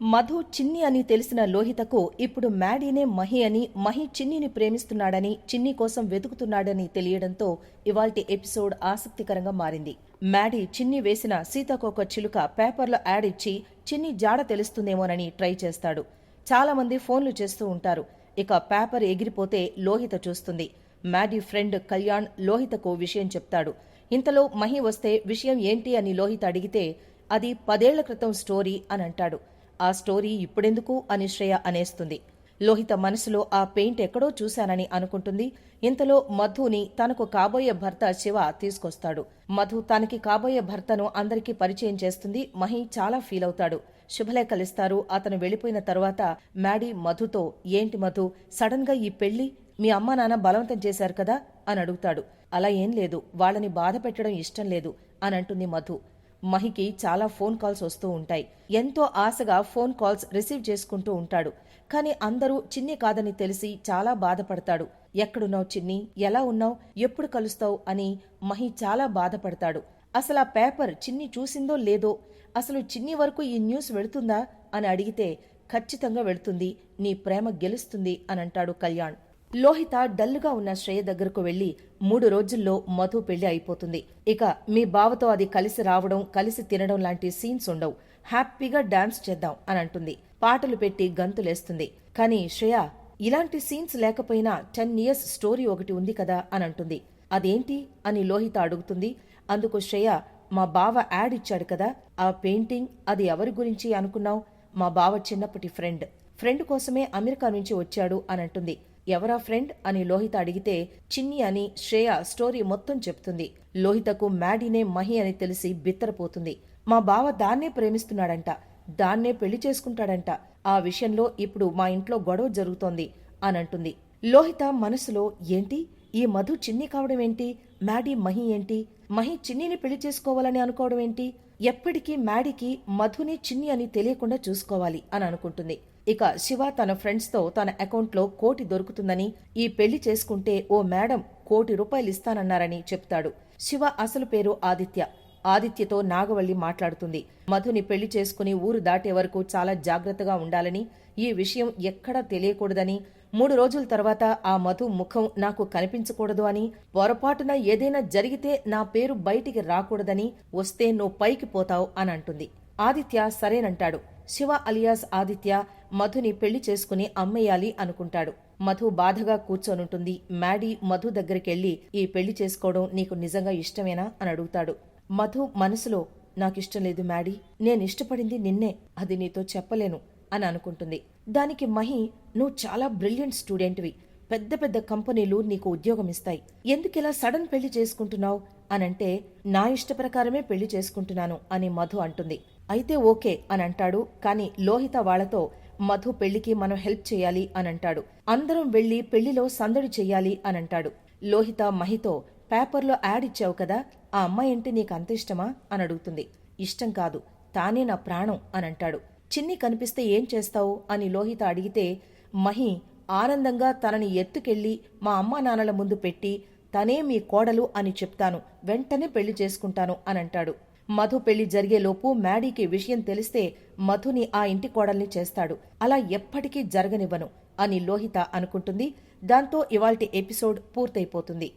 మధు చిన్ని అని తెలిసిన లోహితకు ఇప్పుడు మ్యాడీనే మహి అని మహి చిన్నిని ప్రేమిస్తున్నాడని చిన్ని కోసం వెతుకుతున్నాడని తెలియడంతో ఇవాల్టి ఎపిసోడ్ ఆసక్తికరంగా మారింది. మ్యాడీ చిన్ని వేసిన సీతాకోక చిలుక పేపర్లో యాడ్ ఇచ్చి చిన్ని జాడ తెలుస్తుందేమోనని ట్రై చేస్తాడు. చాలా మంది ఫోన్లు చేస్తూ ఉంటారు. ఇక పేపర్ ఎగిరిపోతే లోహిత చూస్తుంది. మ్యాడీ ఫ్రెండ్ కళ్యాణ్ లోహితకు విషయం చెప్తాడు. ఇంతలో మహి వస్తే విషయం ఏంటి అని లోహిత అడిగితే అది పదేళ్ళ క్రితం స్టోరీ అని అంటాడు. ఆ స్టోరీ ఇప్పుడెందుకు అని శ్రేయ అనేస్తుంది. లోహిత మనసులో ఆ పెయింట్ ఎక్కడో చూశానని అనుకుంటుంది. ఇంతలో మధుని తనకు కాబోయే భర్త శివ తీసుకొస్తాడు. మధు తనకి కాబోయే భర్తను అందరికీ పరిచయం చేస్తుంది. మహి చాలా ఫీల్ అవుతాడు. శుభలేఖలిస్తారు అతను వెళ్ళిపోయిన తరువాత మ్యాడీ మధుతో ఏంటి మధు సడన్గా ఈ పెళ్ళి మీ అమ్మా నాన్న బలవంతం చేశారు కదా? అని అడుగుతాడు. అలా ఏం లేదు. వాళ్ళని బాధ పెట్టడం ఇష్టం లేదు. అని అంటుంది మధు. మహికి చాలా ఫోన్ కాల్స్ వస్తూ ఉంటాయి. ఎంతో ఆశగా ఫోన్ కాల్స్ రిసీవ్ చేసుకుంటూ ఉంటాడు. కానీ అందరూ చిన్ని కాదని తెలిసి చాలా బాధపడతాడు. ఎక్కడున్నావు చిన్ని? ఎలా ఉన్నావు? ఎప్పుడు కలుస్తావు? అని మహి చాలా బాధపడతాడు. అసలు ఆ పేపర్ చిన్ని చూసిందో లేదో అసలు చిన్ని వరకు ఈ న్యూస్ వెళుతుందా అని అడిగితే ఖచ్చితంగా వెళుతుంది. నీ ప్రేమ గెలుస్తుంది అని అంటాడు కళ్యాణ్. లోహిత డల్లుగా ఉన్న శ్రేయ దగ్గరకు వెళ్ళి మూడు రోజుల్లో మధు పెళ్ళి అయిపోతుంది. ఇక మీ బావతో అది కలిసి రావడం కలిసి తినడం లాంటి సీన్స్ ఉండవు. హ్యాపీగా డాన్స్ చేద్దాం అని అంటుంది. పాటలు పెట్టి గంతులేస్తుంది. కానీ శ్రేయ ఇలాంటి సీన్స్ లేకపోయినా టెన్ ఇయర్స్ స్టోరీ ఒకటి ఉంది కదా అని అంటుంది. అదేంటి అని లోహిత అడుగుతుంది. అందుకు శ్రేయ మా బావ యాడ్ ఇచ్చాడు కదా ఆ పెయింటింగ్ అది ఎవరి గురించి అనుకున్నావు? మా బావ చిన్నప్పటి ఫ్రెండ్. ఫ్రెండ్ కోసమే అమెరికా నుంచి వచ్చాడు అని అంటుంది. ఎవరా ఫ్రెండ్ అని లోహిత అడిగితే చిన్ని అని శ్రేయ స్టోరీ మొత్తం చెప్తుంది. లోహితకు మ్యాడీనే మహి అని తెలిసి బిత్తరపోతుంది. మా బావ దాన్నే ప్రేమిస్తున్నాడంట దాన్నే పెళ్ళి చేసుకుంటాడంట. ఆ విషయంలో ఇప్పుడు మా ఇంట్లో గొడవ జరుగుతోంది అని అంటుంది లోహిత మనసులో ఏంటి? ఈ మధు చిన్ని కావడం ఏంటి? మ్యాడీ మహి ఏంటి? మహి చిన్నిని పెళ్ళి చేసుకోవాలని అనుకోవడం ఏంటి? ఎప్పటికీ మ్యాడీకి మధుని చిన్ని అని తెలియకుండా చూసుకోవాలి అని అనుకుంటుంది. ఇక శివ తన ఫ్రెండ్స్తో తన అకౌంట్లో కోటి దొరుకుతుందని ఈ పెళ్ళి చేసుకుంటే ఓ మేడం కోటి రూపాయలు ఇస్తానన్నారని చెప్తాడు. శివ అసలు పేరు ఆదిత్య. ఆదిత్యతో నాగవల్లి మాట్లాడుతుంది. మధుని పెళ్ళి చేసుకుని ఊరు దాటే వరకు చాలా జాగ్రత్తగా ఉండాలని ఈ విషయం ఎక్కడా తెలియకూడదని మూడు రోజుల తర్వాత ఆ మధు ముఖం నాకు కనిపించకూడదు అని పొరపాటున ఏదైనా జరిగితే నా పేరు బయటికి రాకూడదని వస్తే నువ్వు పైకి పోతావు అని అంటుంది. ఆదిత్య సరేనంటాడు. శివ అలియాస్ ఆదిత్య మధుని పెళ్ళి చేసుకుని అమ్మేయాలి అనుకుంటాడు. మధు బాధగా కూర్చొనుంటుంది. మ్యాడీ మధు దగ్గరికెళ్ళి ఈ పెళ్ళి చేసుకోవడం నీకు నిజంగా ఇష్టమేనా? అని అడుగుతాడు. మధు మనసులో నాకిష్టం లేదు మ్యాడీ. నేను ఇష్టపడింది నిన్నే. అది నీతో చెప్పలేను. అని అనుకుంటుంది. దానికి మహి నువ్వు చాలా బ్రిలియంట్ స్టూడెంట్వి. పెద్ద పెద్ద కంపెనీలు నీకు ఉద్యోగం ఇస్తాయి ఎందుకిలా సడన్ పెళ్ళి చేసుకుంటున్నావు? అనంటే నా ఇష్ట ప్రకారమే పెళ్ళి చేసుకుంటున్నాను అని మధు అంటుంది. అయితే ఓకే అని అంటాడు కాని లోహిత వాళ్ళతో మధు పెళ్ళికి మనం హెల్ప్ చేయాలి అని అంటాడు అందరం వెళ్ళి పెళ్ళిలో సందడి చెయ్యాలి అని అంటాడు లోహిత మహితో పేపర్లో యాడ్ ఇచ్చావు కదా ఆ అమ్మాయి అంటే నీకు అంత ఇష్టమా? అని అడుగుతుంది. ఇష్టం కాదు తానే నా ప్రాణం అని అంటాడు చిన్ని కనిపిస్తే ఏం చేస్తావు? అని లోహిత అడిగితే మహి ఆనందంగా తనని ఎత్తుకెళ్ళి మా అమ్మా నాన్నల ముందు పెట్టి తనే మీ కోడలు అని చెప్తాను. వెంటనే పెళ్ళి చేసుకుంటాను అని అంటాడు మధు పెళ్ళి జరిగేలోపు మ్యాడీకి విషయం తెలిస్తే మధుని ఆ ఇంటి కోడల్ని చేస్తాడు. అలా ఎప్పటికీ జరగనివ్వను అని లోహిత అనుకుంటుంది. దాంతో ఇవాల్టి ఎపిసోడ్ పూర్తయిపోతుంది.